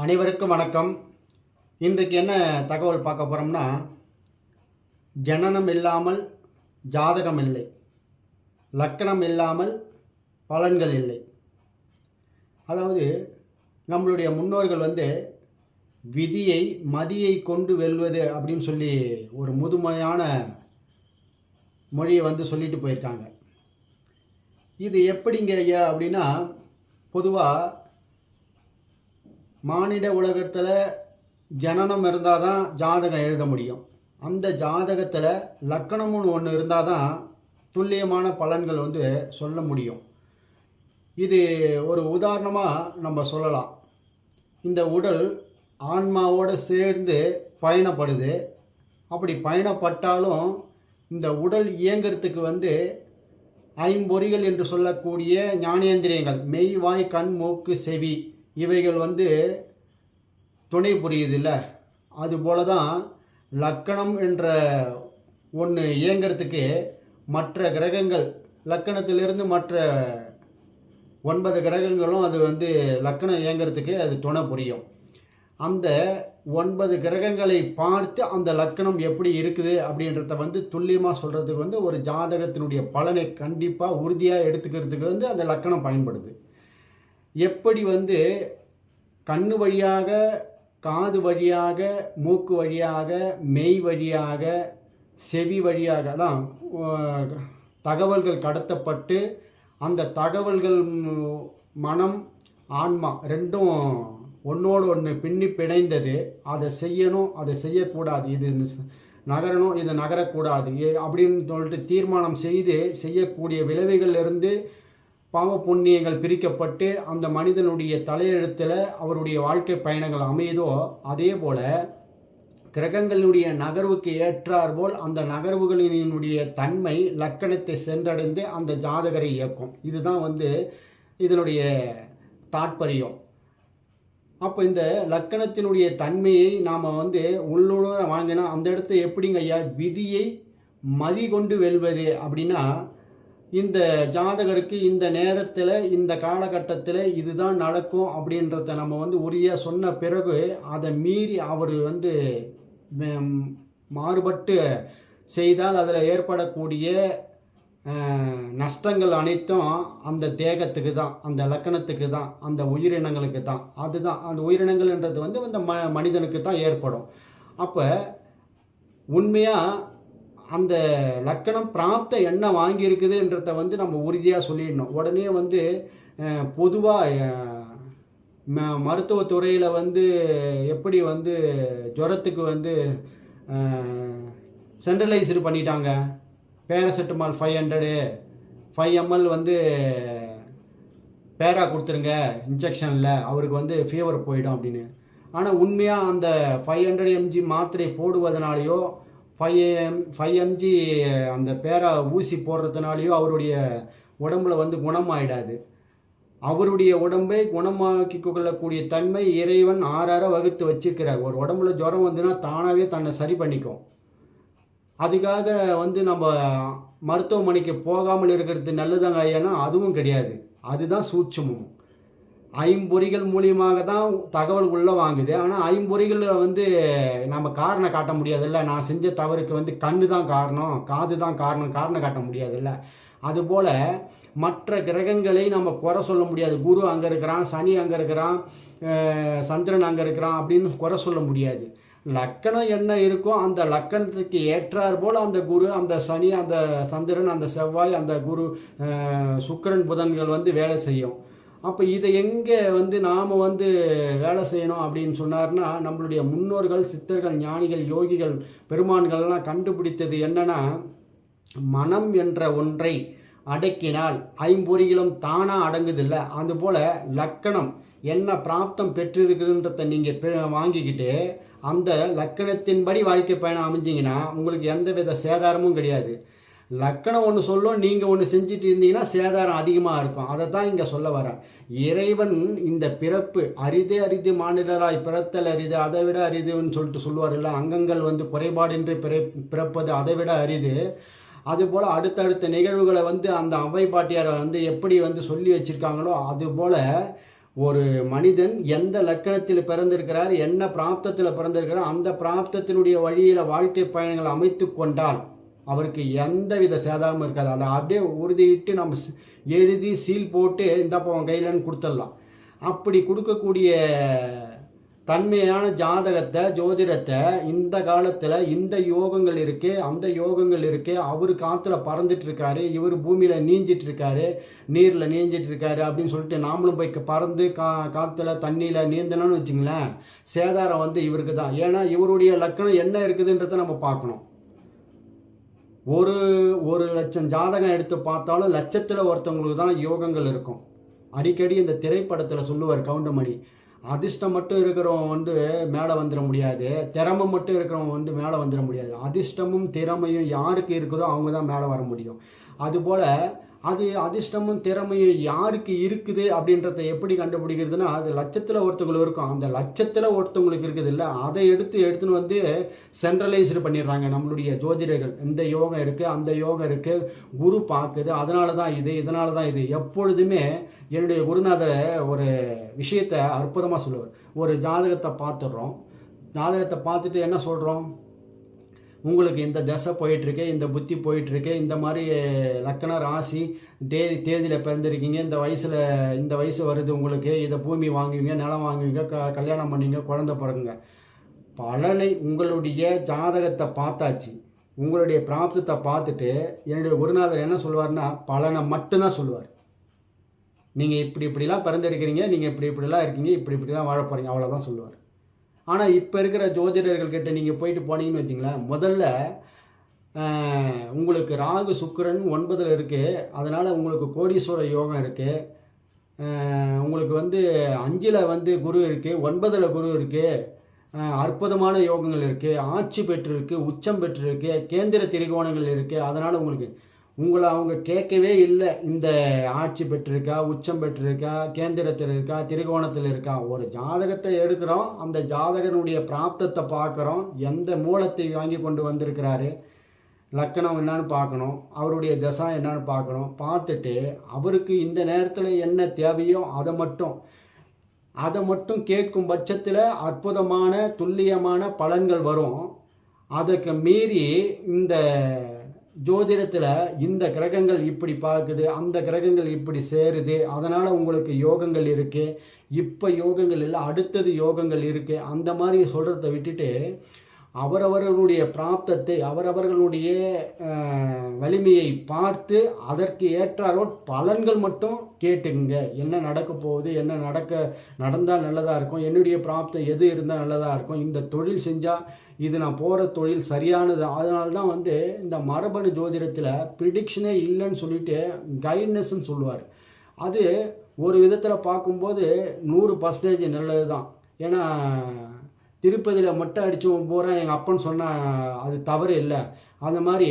அனைவருக்கும் வணக்கம். இன்றைக்கு என்ன தகவல் பார்க்க போகிறோம்னா ஜனனம் இல்லாமல் ஜாதகம் இல்லை. லக்கணம் இல்லாமல் பலன்கள் இல்லை. அதாவது நம்மளுடைய முன்னோர்கள் வந்து விதியை மதியை கொண்டு வெல்வது அப்படின்னு சொல்லி ஒரு முதுமையான மொழியை வந்து சொல்லிட்டு போயிருக்காங்க. இது எப்படிங்க ஐயா அப்படின்னா பொதுவாக மானிட உலகத்தில் ஜனனம் இருந்தால் தான் ஜாதகம் எழுத முடியும். அந்த ஜாதகத்தில் லக்கணம்னு ஒன்று இருந்தால் தான் துல்லியமான பலன்கள் வந்து சொல்ல முடியும். இது ஒரு உதாரணமாக நம்ம சொல்லலாம். இந்த உடல் ஆன்மாவோடு சேர்ந்து பயணப்படுது. அப்படி பயணப்பட்டாலும் இந்த உடல் இயங்கிறதுக்கு வந்து ஐம்பொறிகள் என்று சொல்லக்கூடிய ஞானேந்திரியங்கள் மெய் வாய் கண் மூக்கு செவி இவைகள் வந்து துணை புரியுதுல்ல? அதுபோல தான் லக்கணம் என்ற ஒன்று இயங்கிறதுக்கு மற்ற கிரகங்கள் லக்கணத்திலிருந்து மற்ற ஒன்பது கிரகங்களும் அது வந்து லக்கணம் இயங்கிறதுக்கு அது துணை புரியும். அந்த ஒன்பது கிரகங்களை பார்த்து அந்த லக்கணம் எப்படி இருக்குது அப்படின்றத வந்து துல்லியமாக சொல்கிறதுக்கு வந்து ஒரு ஜாதகத்தினுடைய பலனை கண்டிப்பாக உறுதியாக எடுத்துக்கிறதுக்கு வந்து அந்த லக்கணம் பயன்படுது. எப்படி வந்து கண்ணு வழியாக காது வழியாக மூக்கு வழியாக மெய் வழியாக செவி வழியாக தான் தகவல்கள் கடத்தப்பட்டு அந்த தகவல்கள் மனம் ஆன்மா ரெண்டும் ஒன்றோடு ஒன்று பின்னி பிணைந்தது. அதை செய்யணும் அதை செய்யக்கூடாது. இது நகரணும் இது நகரக்கூடாது. ஏ- அப்படின்னு சொல்லிட்டு தீர்மானம் செய்து செய்யக்கூடிய விளைவுகளிலிருந்து பாவ புண்ணியங்கள் பிரிக்கப்பட்டு அந்த மனிதனுடைய தலையெழுத்தில் அவருடைய வாழ்க்கை பயணங்கள் அமையுதோ அதே போல் கிரகங்களுடைய நகர்வுக்கு ஏற்றாற்போல் அந்த நகர்வுகளினுடைய தன்மை லக்கணத்தை சென்றடைந்து அந்த ஜாதகரை இயக்கும். இதுதான் வந்து இதனுடைய தாற்பயம். அப்போ இந்த லக்கணத்தினுடைய தன்மையை நாம் வந்து உள்ளுணர வாங்கினா அந்த இடத்த எப்படிங்க ஐயா? விதியை மதி கொண்டு வெல்வது அப்படின்னா இந்த ஜாதகருக்கு இந்த நேரத்தில் இந்த காலகட்டத்தில் இதுதான் நடக்கும் அப்படின்றத நம்ம வந்து உரிய சொன்ன பிறகு அதை மீறி அவர் வந்து மாறுபட்டு செய்தால் அதில் ஏற்படக்கூடிய நஷ்டங்கள் அனைத்தும் அந்த தேகத்துக்கு தான் அந்த லக்கணத்துக்கு தான் அந்த உயிரினங்களுக்கு தான். அதுதான். அந்த உயிரினங்கள்ன்றது வந்து அந்த ம மனிதனுக்கு தான் ஏற்படும். அப்போ உண்மையாக அந்த லக்கணம் பிராப்த என்ன வாங்கியிருக்குதுன்றத வந்து நம்ம உறுதியாக சொல்லிடணும். உடனே வந்து பொதுவாக மருத்துவத்துறையில் வந்து எப்படி வந்து ஜுரத்துக்கு வந்து சென்ட்ரலைஸ்டு பண்ணிட்டாங்க? Paracetamol five hundred five ML வந்து பேரா கொடுத்துருங்க இன்ஜெக்ஷனில் அவருக்கு வந்து ஃபீவர் போயிடும் அப்படின்னு. ஆனால் உண்மையாக அந்த ஃபைவ் ஹண்ட்ரட் எம்ஜி மாத்திரை போடுவதனாலேயோ ஃபைவ் எம் ஃபைவ் எம்ஜி அந்த பேரா ஊசி போடுறதுனாலையோ அவருடைய உடம்புல வந்து குணமாயிடாது. அவருடைய உடம்பை குணமாக்கி கொள்ளக்கூடிய தன்மை இறைவன் ஆறார வகுத்து வச்சிருக்கிறார். ஒரு உடம்புல ஜுரம் வந்துன்னா தானாகவே தன்னை சரி பண்ணிக்கும். அதுக்காக வந்து நம்ம மருத்துவமனைக்கு போகாமல் இருக்கிறது நல்லதாங்க ஏன்னா அதுவும் கிடையாது. அதுதான் சூட்சமும். ஐம்பொறிகள் மூலியமாக தான் தகவல் உள்ளே வாங்குது. ஆனால் ஐம்பொறிகளில் வந்து நம்ம காரணம் காட்ட முடியாதுல்ல. நான் செஞ்ச தவறுக்கு வந்து கண்ணு தான் காரணம் காது தான் காரணம் காரணம் காட்ட முடியாதுல்ல. அதுபோல் மற்ற கிரகங்களை நம்ம குறை சொல்ல முடியாது. குரு அங்கே இருக்கிறான் சனி அங்கே இருக்கிறான் சந்திரன் அங்கே இருக்கிறான் அப்படின்னு குறை சொல்ல முடியாது. லக்கணம் என்ன இருக்கோ அந்த லக்கணத்துக்கு ஏற்றார் போல் அந்த குரு அந்த சனி அந்த சந்திரன் அந்த செவ்வாய் அந்த குரு சுக்கரன் சுக்கிரன் புதன்கள் வந்து வேலை செய்யும். அப்போ இதை எங்கே வந்து நாம் வந்து வேலை செய்யணும் அப்படின்னு சொன்னார்னா நம்மளுடைய முன்னோர்கள் சித்தர்கள் ஞானிகள் யோகிகள் பெருமான்கள்லாம் கண்டுபிடித்தது என்னென்னா மனம் என்ற ஒன்றை அடக்கினால் ஐம்பொறிகளும் தானாக அடங்குதில்ல. அதுபோல் லக்கணம் என்ன பிராப்தம் பெற்றிருக்குன்றதை நீங்கள் வாங்கிக்கிட்டு அந்த லக்கணத்தின்படி வாழ்க்கை பயணம் அமைஞ்சிங்கன்னா உங்களுக்கு எந்த வித சேதாரமும் கிடையாது. லக்கணம் ஒன்று சொல்லும் நீங்கள் ஒன்று செஞ்சுட்டு இருந்தீங்கன்னா சேதாரம் அதிகமாக இருக்கும். அதை தான் இங்கே சொல்ல வரேன் இறைவன் இந்த பிறப்பு அரிதே அரிது மாநிலராய் பிறத்தல் அரிது அதை விட அரிதுன்னு சொல்லிட்டு சொல்லுவார்ல அங்கங்கள் வந்து குறைபாடின்றி பிற பிறப்பது அதை விட அரிது. அதுபோல் அடுத்தடுத்த நிகழ்வுகளை வந்து அந்த அவை பாட்டியாரை வந்து எப்படி வந்து சொல்லி வச்சுருக்காங்களோ அதுபோல் ஒரு மனிதன் எந்த லக்கணத்தில் பிறந்திருக்கிறார் என்ன பிராப்தத்தில் பிறந்திருக்கிறார் அந்த பிராப்தத்தினுடைய வழியில் வாழ்க்கை பயணங்கள் அமைத்து கொண்டால் அவருக்கு எந்தவித சேதாரமும் இருக்காது. அதை அப்படியே உறுதியிட்டு நம்ம எழுதி சீல் போட்டு இந்தாப்பா அவன் கையிலன்னு கொடுத்துடலாம். அப்படி கொடுக்கக்கூடிய தன்மையான ஜாதகத்தை ஜோதிடத்தை இந்த காலத்தில் இந்த யோகங்கள் இருக்குது அந்த யோகங்கள் இருக்குது அவர் காற்றுல பறந்துட்டுருக்காரு இவர் பூமியில் நீஞ்சிட்ருக்காரு நீரில் நீஞ்சிட்ருக்காரு அப்படின்னு சொல்லிட்டு நாமளும் போய் பறந்து கா காற்றுல தண்ணியில் நீந்தணும்னு வச்சுங்களேன் சேதாரம் வந்து இவருக்கு தான் ஏன்னா இவருடைய லக்கணம் என்ன இருக்குதுன்றதை நம்ம பார்க்கணும். ஒரு ஒரு லட்சம் ஜாதகம் எடுத்து பார்த்தாலும் லட்சத்தில் ஒருத்தவங்களுக்கு தான் யோகங்கள் இருக்கும். அடிக்கடி இந்த திரைப்படத்தில் சொல்லுவார் கவுண்டமணி அதிர்ஷ்டம் மட்டும் இருக்கிறவன் வந்து மேலே வந்துட முடியாது. திறமை மட்டும் இருக்கிறவன் வந்து மேலே வந்துட முடியாது. அதிர்ஷ்டமும் திறமையும் யாருக்கு இருக்குதோ அவங்க தான் மேலே வர முடியும். அதுபோல் அது அதிர்ஷ்டமும் திறமையும் யாருக்கு இருக்குது அப்படின்றத எப்படி கண்டுபிடிக்கிறதுனா அது லட்சத்தில் ஒருத்தவங்களுக்கு இருக்கும். அந்த லட்சத்தில் ஒருத்தவங்களுக்கு இருக்குது இல்லை அதை எடுத்து எடுத்துன்னு வந்து சென்ட்ரலைஸ்டு பண்ணிடுறாங்க நம்மளுடைய ஜோதிடர்கள். இந்த யோகம் இருக்குது அந்த யோகம் இருக்குது குரு பார்க்குது அதனால தான் இது இதனால தான் இது. எப்பொழுதுமே என்னுடைய குருநாதரை ஒரு விஷயத்தை அற்புதமாக சொல்லுவார். ஒரு ஜாதகத்தை பார்த்துடுறோம். ஜாதகத்தை பார்த்துட்டு என்ன சொல்கிறோம் உங்களுக்கு இந்த தசை போயிட்டுருக்கு இந்த புத்தி போயிட்டுருக்கு இந்த மாதிரி லக்கண ராசி தேதி தேதியில் பிறந்திருக்கீங்க இந்த வயசில் இந்த வயசு வருது உங்களுக்கு இதை பூமி வாங்குவீங்க நிலம் வாங்குவீங்க க கல்யாணம் பண்ணுவீங்க குழந்த பிறகுங்க பலனை உங்களுடைய ஜாதகத்தை பார்த்தாச்சு. உங்களுடைய பிராப்தத்தை பார்த்துட்டு என்னுடைய குருநாதர் என்ன சொல்லுவார்னா பலனை மட்டும்தான் சொல்லுவார் நீங்கள் இப்படி இப்படிலாம் பிறந்திருக்கிறீங்க நீங்கள் இப்படி இப்படிலாம் இருக்கீங்க இப்படி இப்படிலாம் வாழ போகிறீங்க அவ்வளோதான் சொல்லுவார். ஆனால் இப்போ இருக்கிற ஜோதிடர்கள் கிட்ட நீங்கள் போயிட்டு போனீங்கன்னு வச்சிங்களேன் முதல்ல உங்களுக்கு ராகு சுக்கிரன் ஒன்பதில் இருக்குது அதனால் உங்களுக்கு கோடீஸ்வர யோகம் இருக்குது உங்களுக்கு வந்து அஞ்சில் வந்து குரு இருக்குது ஒன்பதில் குரு இருக்குது அற்புதமான யோகங்கள் இருக்குது ஆட்சி பெற்றிருக்கு உச்சம் பெற்றிருக்கு கேந்திர திரிகோணங்கள் இருக்குது அதனால் உங்களுக்கு உங்களை அவங்க கேட்கவே இல்லை. இந்த ஆட்சி பெற்றிருக்கா உச்சம் பெற்றிருக்கா கேந்திரத்தில் இருக்கா திரிகோணத்தில் இருக்கா? ஒரு ஜாதகத்தை எடுக்கிறோம். அந்த ஜாதகனுடைய பிராப்தத்தை பார்க்குறோம். எந்த மூலத்தை வாங்கி கொண்டு வந்திருக்கிறாரு? லக்கணம் என்னன்னு பார்க்கணும். அவருடைய தசா என்னன்னு பார்க்கணும். பார்த்துட்டு அவருக்கு இந்த நேரத்தில் என்ன தேவையோ அதை மட்டும் அதை மட்டும் கேட்கும் பட்சத்தில் அற்புதமான துல்லியமான பலன்கள் வரும். அதுக்கு மீறி இந்த ஜோதிடத்தில் இந்த கிரகங்கள் இப்படி பார்க்குது அந்த கிரகங்கள் இப்படி சேருது அதனால் உங்களுக்கு யோகங்கள் இருக்குது இப்போ யோகங்கள் இல்லை அடுத்தது யோகங்கள் இருக்குது அந்த மாதிரி சொல்கிறத விட்டுட்டு அவரவர்களுடைய பிராப்தத்தை அவரவர்களுடைய வலிமையை பார்த்து அதற்கு ஏற்றாரோல் பலன்கள் மட்டும் கேட்டுங்க என்ன நடக்க போகுது என்ன நடக்க நடந்தால் நல்லதாக இருக்கும் என்னுடைய பிராப்தம் எது இருந்தால் நல்லதாக இருக்கும் இந்த தொழில் செஞ்சால் இது நான் போகிற தொழில் சரியானது. அதனால தான் வந்து இந்த மரபணு ஜோதிடத்தில் ப்ரிடிக்ஷனே இல்லைன்னு சொல்லிட்டு கைட்னஸ்ன்னு சொல்லுவார். அது ஒரு விதத்தில் பார்க்கும்போது நூறு பர்சன்டேஜ் நல்லது தான் ஏன்னா திருப்பதியில் மொட்டை அடித்தவன் பூரா எங்கள் அப்பன்னு சொன்னால் அது தவறு இல்லை. அந்த மாதிரி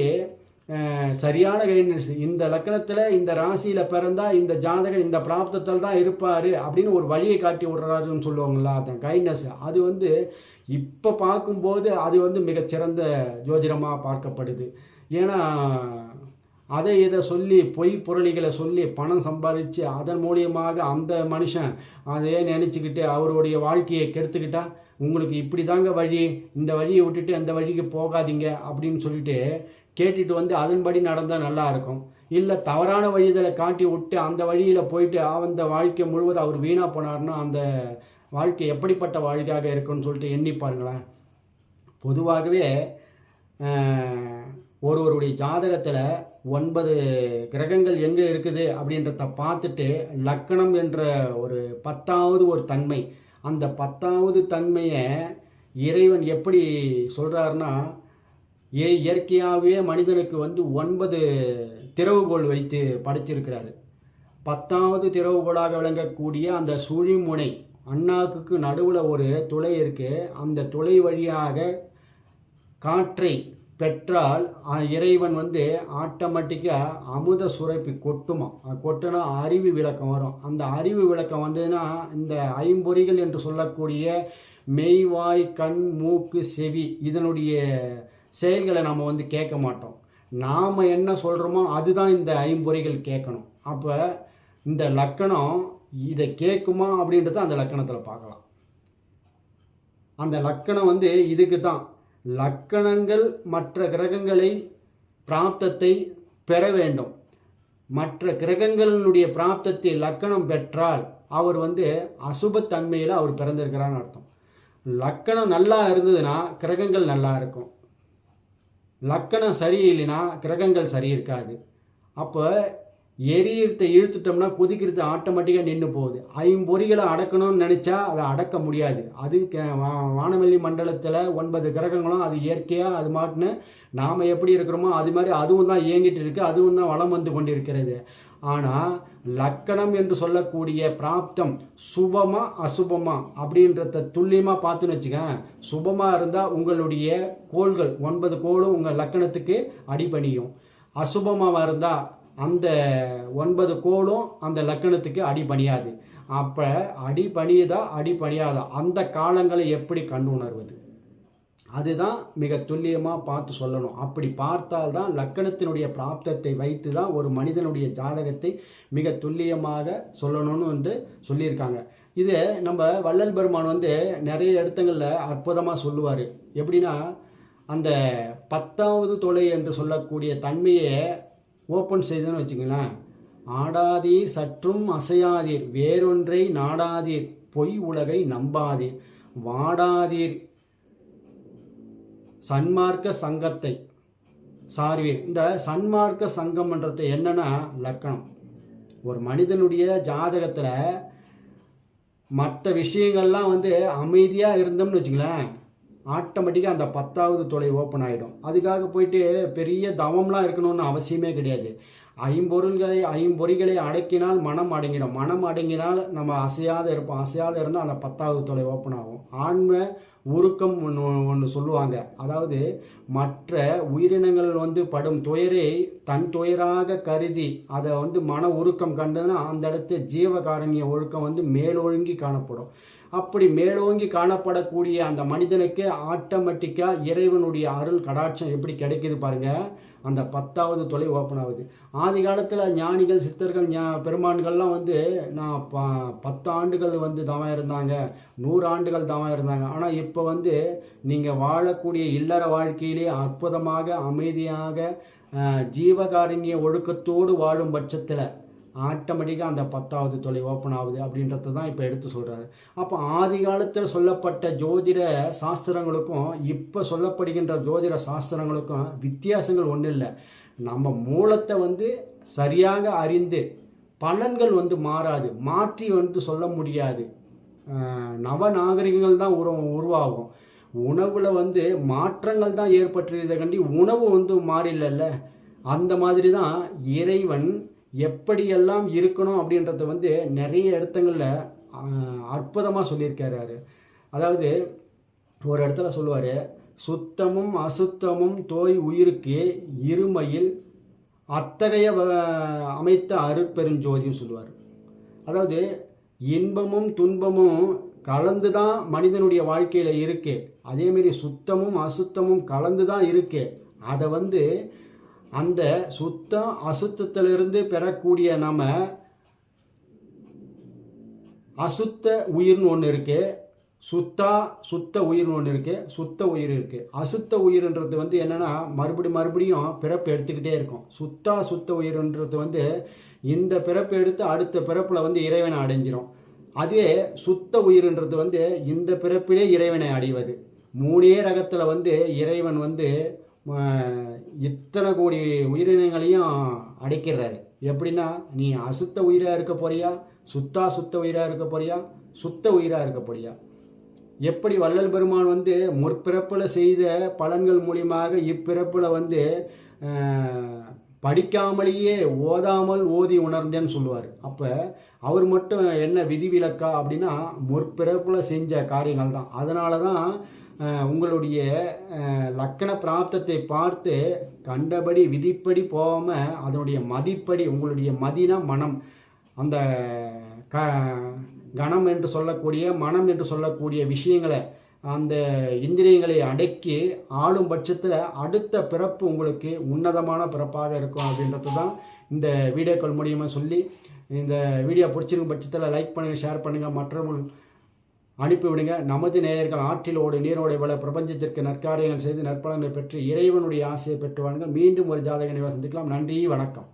சரியான கைடன்ஸ் இந்த லக்கணத்தில் இந்த ராசியில் பிறந்தால் இந்த ஜாதகர் இந்த பிராப்தத்தில் தான் இருப்பார் அப்படின்னு ஒரு வழியை காட்டி விடுறாருன்னு சொல்லுவாங்களா அந்த கைட்னஸ். அது வந்து இப்போ பார்க்கும்போது அது வந்து மிகச்சிறந்த ஜோதிடமாக பார்க்கப்படுது. ஏன்னா அதை இதை சொல்லி பொய் புரளிகளை சொல்லி பணம் சம்பாதிச்சு அதன் மூலியமாக அந்த மனுஷன் அதையே நினச்சிக்கிட்டு அவருடைய வாழ்க்கையை கெடுத்துக்கிட்டா உங்களுக்கு இப்படி தாங்க வழி. இந்த வழியை விட்டுட்டு அந்த வழிக்கு போகாதீங்க. அப்படின்னு சொல்லிட்டு கேட்டுட்டு வந்து அதன்படி நடந்தால் நல்லா இருக்கும். இல்லை தவறான வழியில் காட்டி விட்டு அந்த வழியில் போயிட்டு அந்த வாழ்க்கை முழுவதும் அவர் வீணாக போனார்னா அந்த வாழ்க்கை எப்படிப்பட்ட வாழ்க்கையாக இருக்குன்னு சொல்லிட்டு எண்ணி பாருங்களேன். பொதுவாகவே ஒருவருடைய ஜாதகத்தில் ஒன்பது கிரகங்கள் எங்கே இருக்குது அப்படின்றத பார்த்துட்டு லக்கணம் என்ற ஒரு பத்தாவது ஒரு தன்மை. அந்த பத்தாவது தன்மையை இறைவன் எப்படி சொல்கிறாருன்னா ஏ இயற்கையாகவே மனிதனுக்கு வந்து ஒன்பது திறவுகோள் வைத்து படைச்சிருக்கிறாரு. பத்தாவது திறவுகோளாக விளங்கக்கூடிய அந்த சுழிமுனை அண்ணாக்குக்கு நடுவில் ஒரு துளை இருக்குது அந்த துளை வழியாக காற்றை பெற்றால் இறைவன் வந்து ஆட்டோமேட்டிக்காக அமுத சுரப்பி கொட்டுமா கொட்டுனா அறிவு விளக்கம் வரும். அந்த அறிவு விளக்கம் வந்ததுன்னா இந்த ஐம்பொறிகள் என்று சொல்லக்கூடிய மெய்வாய் கண் மூக்கு செவி இதனுடைய செயல்களை நம்ம வந்து கேட்க மாட்டோம். நாம் என்ன சொல்கிறோமோ அதுதான் இந்த ஐம்பொறிகள் கேட்கணும். அப்போ இந்த லக்கணம் இதை கேட்குமா அப்படின்றத அந்த லக்கணத்தில் பார்க்கலாம். அந்த லக்கணம் வந்து இதுக்கு தான். லக்கணங்கள் மற்ற கிரகங்களை பிராப்தத்தை பெற வேண்டும். மற்ற கிரகங்களினுடைய பிராப்தத்தை லக்கணம் பெற்றால் அவர் வந்து அசுபத்தன்மையில் அவர் பிறந்திருக்கிறான்னு அர்த்தம். லக்கணம் நல்லா இருந்ததுன்னா கிரகங்கள் நல்லா இருக்கும். லக்கணம் சரியில்லைன்னா கிரகங்கள் சரி இருக்காது. அப்போ எரியத்தை இழுத்துட்டோம்னா கொதிக்கிறது ஆட்டோமேட்டிக்காக நின்று போகுது. ஐம்பொறிகளை அடக்கணும்னு நினச்சா அதை அடக்க முடியாது. அது க- வானவெளி மண்டலத்தில் ஒன்பது கிரகங்களும் அது இயற்கையாக அது மாட்டுன்னு நாம் எப்படி இருக்கிறோமோ அது மாதிரி அதுவும் தான் இயங்கிட்டு இருக்கு அதுவும் தான் வளம் வந்து கொண்டிருக்கிறது. ஆனால் லக்கணம் என்று சொல்லக்கூடிய பிராப்தம் சுபமா அசுபமா அப்படின்றத துல்லியமாக பார்த்துன்னு வச்சுக்கேன். சுபமாக இருந்தால் உங்களுடைய கோள்கள் ஒன்பது கோளும் உங்கள் லக்கணத்துக்கு அடிபணியும். அசுபமாக இருந்தால் அந்த ஒன்பது கோளும் அந்த லக்கணத்துக்கு அடிபணியாது. அப்போ அடிபணியுதா அடிபணியாதா? அந்த காலங்களை எப்படி கண்டு உணர்வது அதுதான் மிக துல்லியமாக பார்த்து சொல்லணும். அப்படி பார்த்தால்தான் லக்கணத்தினுடைய பிராப்தத்தை வைத்து தான் ஒரு மனிதனுடைய ஜாதகத்தை மிக துல்லியமாக சொல்லணும்னு வந்து சொல்லியிருக்காங்க. இது நம்ம வள்ளல் பெருமான் வந்து நிறைய இடத்துங்களில் அற்புதமாக சொல்லுவார். எப்படின்னா அந்த பத்தாவது தொலை என்று சொல்லக்கூடிய தன்மையை ஓப்பன் செய்துன்னு வச்சுங்களேன் ஆடாதீர் சற்றும் அசையாதீர் வேறொன்றை நாடாதீர் பொய் உலகை நம்பாதீர் வாடாதீர் சன்மார்க்க சங்கத்தை சார்வீர். இந்த சன்மார்க்க சங்கம்ன்றது என்னன்னா லக்கணம். ஒரு மனிதனுடைய ஜாதகத்தில் மற்ற விஷயங்கள்லாம் வந்து அமைதியாக இருந்தோம்னு வச்சுங்களேன் ஆட்டோமேட்டிக்காக அந்த பத்தாவது தொலை ஓப்பன் ஆகிடும் அதுக்காக போயிட்டு பெரிய தவம்லாம் இருக்கணும்னு அவசியமே கிடையாது. ஐம்பொருள்களை ஐம்பொறிகளை அடக்கினால் மனம் அடங்கிடும். மனம் அடங்கினால் நம்ம அசையாத இருப்போம். அசையாத இருந்தால் அந்த பத்தாவது தொலை ஓப்பன் ஆகும். ஆன்ம உருக்கம் ஒன்று ஒன்று சொல்லுவாங்க. அதாவது மற்ற உயிரினங்கள் வந்து படும் துயரை தன் துயராக கருதி அதை வந்து மன உருக்கம் கண்டதுன்னா அந்த இடத்து ஜீவகாரண்ய ஒழுக்கம் வந்து மேலொழுங்கி காணப்படும். அப்படி மேலோங்கி காணப்படக்கூடிய அந்த மனிதனுக்கு ஆட்டோமேட்டிக்காக இறைவனுடைய அருள் கடாட்சம் எப்படி கிடைக்குது பாருங்க. அந்த பத்தாவது தொலை ஓப்பன் ஆகுது. ஆதி காலத்தில் ஞானிகள் சித்தர்கள் ஞா பெருமான்கள்லாம் வந்து நான் ப பத்து ஆண்டுகள் வந்து தவம் இருந்தாங்க. நூறு ஆண்டுகள் தவம் இருந்தாங்க. ஆனால் இப்போ வந்து நீங்கள் வாழக்கூடிய இல்லற வாழ்க்கையிலே அற்புதமாக அமைதியாக அஹ், ஜீவகாருண்ய ஒழுக்கத்தோடு வாழும் பட்சத்தில் ஆட்டோமேட்டிக்காக அந்த பத்தாவது தொலை ஓப்பன் ஆகுது அப்படின்றத தான் இப்போ எடுத்து சொல்கிறாரு அப்போ ஆதி காலத்தில் சொல்லப்பட்ட ஜோதிட சாஸ்திரங்களுக்கும் இப்போ சொல்லப்படுகின்ற ஜோதிட சாஸ்திரங்களுக்கும் வித்தியாசங்கள் ஒன்றும் இல்லை. நம்ம மூலத்தை வந்து சரியாக அறிந்து பலன்கள் வந்து மாறாது. மாற்றி வந்து சொல்ல முடியாது. நவ நாகரிகங்கள் தான் உரு உருவாகும். உணவில் வந்து மாற்றங்கள் தான் ஏற்பட்டிருந்த கண்டி உணவு வந்து மாறிலல்ல அந்த மாதிரி தான் இறைவன் எப்படியெல்லாம் இருக்கணும் அப்படின்றத வந்து நிறைய இடத்துங்களில் அற்புதமாக சொல்லியிருக்காரு அதாவது ஒரு இடத்துல சொல்லுவார் சுத்தமும் அசுத்தமும் தோய் உயிருக்கு இருமையில் அத்தகைய வ- அமைத்த அருட்பெருஞ்சோதின்னு சொல்லுவார். அதாவது இன்பமும் துன்பமும் கலந்து தான் மனிதனுடைய வாழ்க்கையில் இருக்கு. அதேமாரி சுத்தமும் அசுத்தமும் கலந்து தான் இருக்கு. அதை வந்து அந்த சுத்தம் அசுத்தத்திலிருந்து பெறக்கூடிய நம்ம அசுத்த உயிர்னு ஒன்று இருக்கு. சுத்தா சுத்த உயிர்னு ஒன்று இருக்கு. சுத்த உயிர் இருக்கு. அசுத்த உயிர்ன்றது வந்து என்னன்னா மறுபடி மறுபடியும் பிறப்பு எடுத்துக்கிட்டே இருக்கும். சுத்தா சுத்த உயிர்ன்றது வந்து இந்த பிறப்பு எடுத்து அடுத்த பிறப்பில் வந்து இறைவனை அடைஞ்சிரும். அதே சுத்த உயிர்ன்றது வந்து இந்த பிறப்பிலே இறைவனை அடைவது. மூணே ரகத்தில் வந்து இறைவன் வந்து இத்தனை கோடி உயிரினங்களையும் அடைக்கிறாரு. எப்படின்னா நீ அசுத்த உயிராக இருக்க போறியா? சுத்தா சுத்த உயிராக இருக்க போறியா? சுத்த உயிராக இருக்க போறியா? எப்படி வள்ளல் பெருமான் வந்து முற்பிறப்பில் செய்த பலன்கள் மூலியமாக இப்பிறப்பில் வந்து படிக்காமலேயே ஓதாமல் ஓதி உணர்ந்தேன்னு சொல்லுவார். அப்போ அவர் மட்டும் என்ன விதிவிலக்கா அப்படின்னா முற்பிறப்பில் செஞ்ச காரியங்கள் தான் அதனால தான் உங்களுடைய லக்கண பிராப்தத்தை பார்த்து கண்டபடி விதிப்படி போகாமல் அதனுடைய மதிப்படி உங்களுடைய மதினா மனம். அந்த க கணம் என்று சொல்லக்கூடிய மனம் என்று சொல்லக்கூடிய விஷயங்களை அந்த இந்திரியங்களை அடக்கி ஆளும் பட்சத்தில் அடுத்த பிறப்பு உங்களுக்கு உன்னதமான பிறப்பாக இருக்கும் அப்படின்றது தான் இந்த வீடியோக்கள் மூலியமாக சொல்லி இந்த வீடியோ பிடிச்சிருக்கும் பட்சத்தில் லைக் பண்ணுங்கள் ஷேர் பண்ணுங்கள் மற்றவர்கள் அனுப்பிவிடுங்க நமது நேயர்கள் ஆற்றிலோடு நீரோடு வள பிரபஞ்சத்திற்கு நற்காரியங்கள் செய்து நற்பலன்களை பெற்று இறைவனுடைய ஆசையை பெற்று வாங்க மீண்டும் ஒரு ஜாதக நிவாசம் சந்திக்கலாம். நன்றி வணக்கம்.